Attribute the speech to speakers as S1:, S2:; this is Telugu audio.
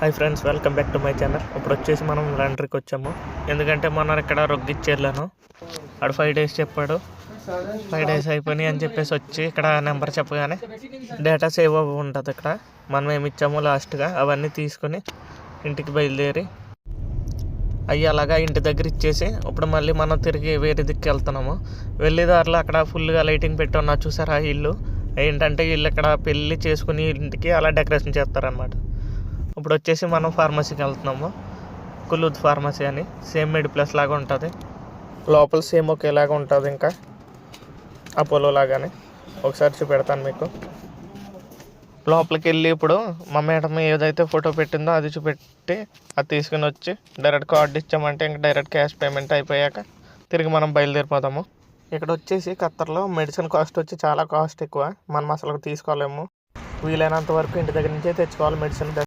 S1: Hi friends welcome back to my channel. ఇప్పుడు వచ్చేసి మనం లండ్రీకి వచ్చాము. ఎందుకంటే మొన్న ఇక్కడ రొగ్గిచ్చేర్లను ఆడు ఫైవ్ డేస్ చెప్పాడు. ఫైవ్ డేస్ అయిపోయినాయి అని చెప్పేసి వచ్చి ఇక్కడ నెంబర్ చెప్పగానే డేటా సేవ్ ఉంటుంది ఇక్కడ. మనం ఏమి ఇచ్చామో లాస్ట్గా అవన్నీ తీసుకొని ఇంటికి బయలుదేరి అవి అలాగా ఇంటి దగ్గర ఇచ్చేసి ఇప్పుడు మళ్ళీ మనం తిరిగి వేరే దిక్కు వెళ్తున్నాము. వెళ్ళే దారిలో అక్కడ ఫుల్గా లైటింగ్ పెట్టి ఉన్నా చూసారా ఆ ఇల్లు? ఏంటంటే వీళ్ళు ఇక్కడ పెళ్ళి చేసుకుని ఇంటికి అలా డెకరేషన్ చేస్తారనమాట ఇప్పుడు వచ్చేసి మనం ఫార్మసీకి వెళ్తున్నాము. కులూద్ ఫార్మసీ అని సేమ్ మెడ్ ప్లస్ లాగా ఉంటుంది. లోపల సేమ్ ఒకేలాగా ఉంటుంది ఇంకా. అపోలో లాగానే. ఒకసారి చూపెడతాను మీకు. లోపలికి వెళ్ళి ఇప్పుడు మా మేడం ఏదైతే ఫోటో పెట్టిందో అది చూపెట్టి అది తీసుకుని వచ్చి డైరెక్ట్ కార్డు ఇచ్చామంటే ఇంకా డైరెక్ట్ క్యాష్ పేమెంట్ అయిపోయాక తిరిగి మనం బయలుదేరిపోదాము. ఇక్కడ వచ్చేసి ఖత్తర్లో మెడిసిన్ కాస్ట్ వచ్చి చాలా కాస్ట్ ఎక్కువ. మనం అసలు తీసుకోలేము. వీలైనంత వరకు ఇంటి దగ్గర నుంచే తెచ్చుకోవాలి మెడిసిన్.